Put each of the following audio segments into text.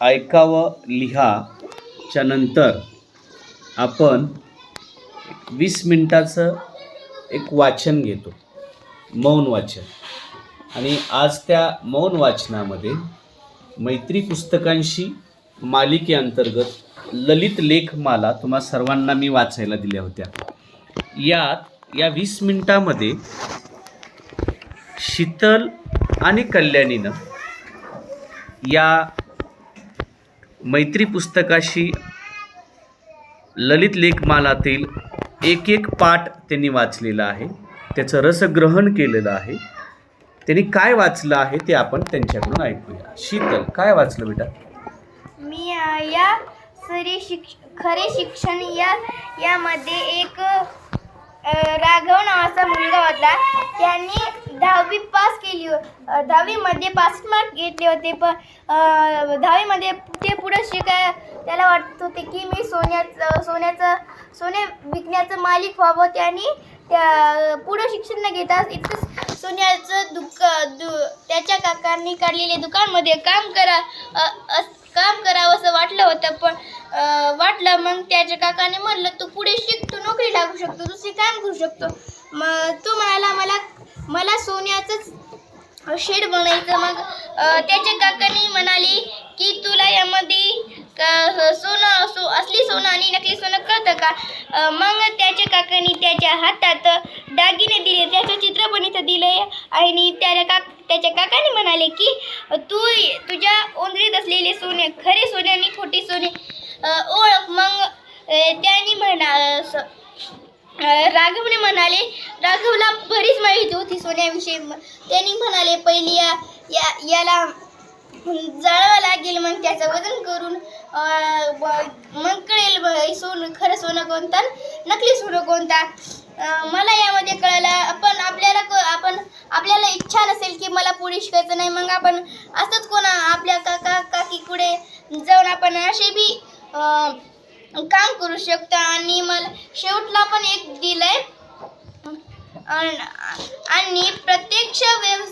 ऐकावं लिहाच्या नंतर आपण वीस मिनटाचं एक वाचन घेतो. मौन वाचन. आणि आज त्या मौन वाचनामध्ये मैत्री पुस्तकांशी मालिकेअंतर्गत ललित लेखमाला तुम्हा सर्वांना मी वाचायला दिल्या होत्या. यात या वीस मिनटामध्ये शीतल आणि कल्याणीनं या मैत्री पुस्तकाशी ललित लेखमालातील एक एक पाठ त्यांनी वाचलेला आहे. त्याचं रसग्रहण केलेलं आहे. त्यांनी काय वाचलं आहे ते आपण त्यांच्याकडून ऐकूया. शीतल काय वाचलं बेटा? मी या खरे शिक्ष खरे शिक्षण या यामध्ये एक राघव नावाचा मुलगा होता. त्यांनी दहावी पास केली हो- दहावीमध्ये पास मार्क घेतले होते. पण दहावीमध्ये ते पुढे शिकाय त्याला वाटत होते की मी सोन्याचं सोन्याचं सोने विकण्याचं मालिक व्हावं. त्यांनी त्या पुढं शिक्षण न घेता इतकं सोन्याचं दुक दु त्याच्या काकांनी काढलेले दुकानमध्ये काम करा अ, अस- काम करावं असं वाटलं होतं पण वाटलं मग त्याच्या काकाने म्हणलं तू पुढे शिक तू नोकरी लागू शकतो दुसरी काम करू शकतो. मग तो म्हणाला मला मला सोन्याचंच शेड बनायचं मग त्याच्या काकांनी म्हणाली की तुला यामध्ये का सोनं सो असली सोनं आणि नकली सोनं कळतं का? मग त्याच्या काकांनी त्याच्या हातात दागिने दिले त्याचं चित्र पण इथं दिलं आणि त्याच्या काक त्याच्या काकाने म्हणाले की तू तुझ्या सोने खरे सोने आणि खोटे सोने ओळख मग त्यांनी म्हणा स- राघवने म्हणाले राघवला बरीच माहिती होती सोन्याविषयी. त्यांनी म्हणाले पहिली या या- याला जाळावं लागेल मग त्याचं वजन करून मग कळेल सोनं खरं सोनं कोणतं नकली सोनं कोणता. मला यामध्ये कळालं आपण आपल्याला क- आपण आपल्याला इच्छा नसेल की मला पुढे शिकायचं नाही. मग आपण असंच कोणा आपल्या का आपण असे बी काम करू शकतो. आणि मला शेवटला पण एक दिलंय. आणि प्रत्यक्ष व्यव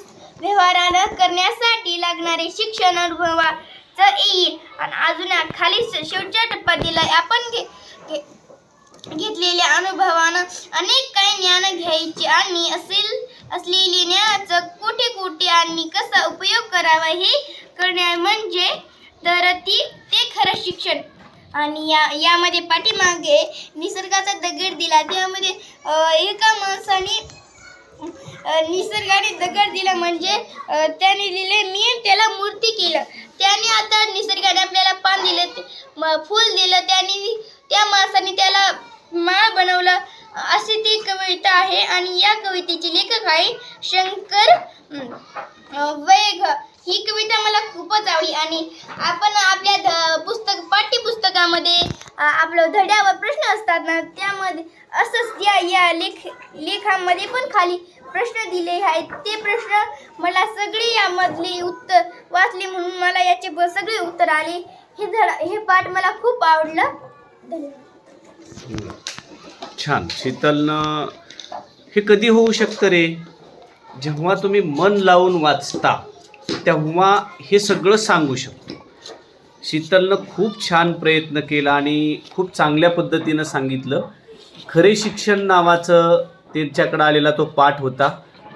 व्यवहाराला करण्यासाठी लागणारे शिक्षण अनुभवाचं येईल. आणि अजून खाली श- शेवटच्या टप्प्यात दिलाय आपण घे घे- घेतलेल्या अनुभवानं अनेक काही ज्ञान घ्यायचे आणि असेल असलेली ज्ञानाचं कुठे कुठे आणि कसा उपयोग करावा हे करणे म्हणजे तर ती ते खरं शिक्षण. आणि या यामध्ये पाठीमागे निसर्गाचा दगड दिला. त्यामध्ये एका माणसाने निसर्गाने दगड दिला म्हणजे त्याने लिहिले मी त्याला मूर्ती केलं. त्याने आता निसर्गाने आपल्याला पान दिलं ते- फूल दिलं. त्याने त्या माणसाने त्याला माळ बनवलं. अशी ती कविता आहे. आणि या कवितेचे लेखक आहे शंकर वेघ वैघ ही कविता मला खूपच आवडली आणि आपण आपल्या ध पुस्तक पाठ्यपुस्तकामध्ये आपलं धड्यावर प्रश्न असतात ना त्यामध्ये असंच या या लेख लेखामध्ये पण खाली प्रश्न दिले आहेत. ते प्रश्न मला सगळे यामधले उत्तर वाचले म्हणून मला याचे सगळे उत्तर आले. हे धडा हे पाठ मला खूप आवडलं. धन्यवाद. छान. शीतलनं हे कधी होऊ शकतं रे? जेव्हा तुम्ही मन लावून वाचता. तेव्हा हे सगळं सांगू शकतो. शीतलनं खूप छान प्रयत्न केला आणि खूप चांगल्या पद्धतीनं सांगितलं. खरे शिक्षण नावाचं त्यांच्याकडं आलेला तो पाठ होता.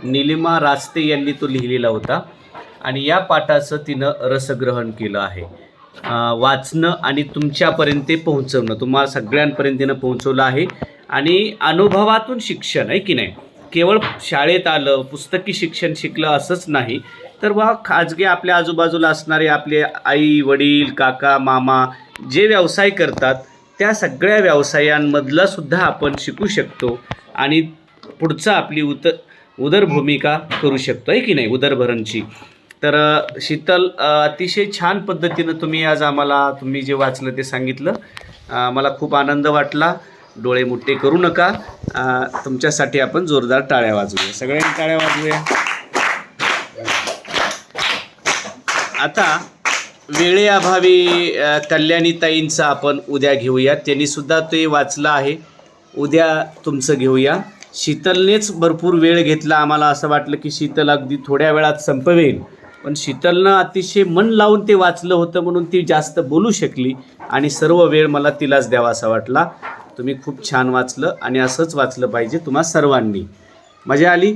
निलिमा रास्ते यांनी तो लिहिलेला होता. आणि या पाठाचं तिनं रसग्रहण केलं आहे. वाचणं आणि तुमच्यापर्यंत ते पोहोचवणं. तुम्हाला सगळ्यांपर्यंत तिनं पोहोचवलं आहे. आणि अनुभवातून शिक्षण आहे की नाही? केवळ शाळेत आलं पुस्तकी शिक्षण शिकलं असंच नाही. तर बा खाजगी आपल्या आजूबाजूला असणारे आपले आई वडील काका मामा जे व्यवसाय करतात त्या सगळ्या व्यवसायांमधला सुद्धा आपण शिकू शकतो आणि पुढचं आपली उत उदरभूमिका करू शकतो आहे की नाही उदरभरणची. तर शीतल अतिशय छान पद्धतीनं तुम्ही आज आम्हाला तुम्ही जे वाचलं ते सांगितलं. मला खूप आनंद वाटला. डोळे मोठे करू नका. तुमच्यासाठी आपण जोरदार टाळ्या वाजवूया. सगळ्यांनी टाळ्या वाजवूया. आता वेळेअभावी कल्याणीताईंचं आपण उद्या घेऊया. त्यांनी सुद्धा ते वाचलं आहे. उद्या तुमचं घेऊया. शीतलनेच भरपूर वेळ घेतला आम्हाला असं वाटलं की शीतल अगदी थोड्या वेळात संपवेल. पण शीतलनं अतिशय मन लावून ते वाचलं होतं म्हणून ती जास्त बोलू शकली आणि सर्व वेळ मला तिलाच द्यावा असा वाटला. तुम्ही खूप छान वाचलं आणि असंच वाचलं पाहिजे तुम्हा सर्वांनी. मजा आली?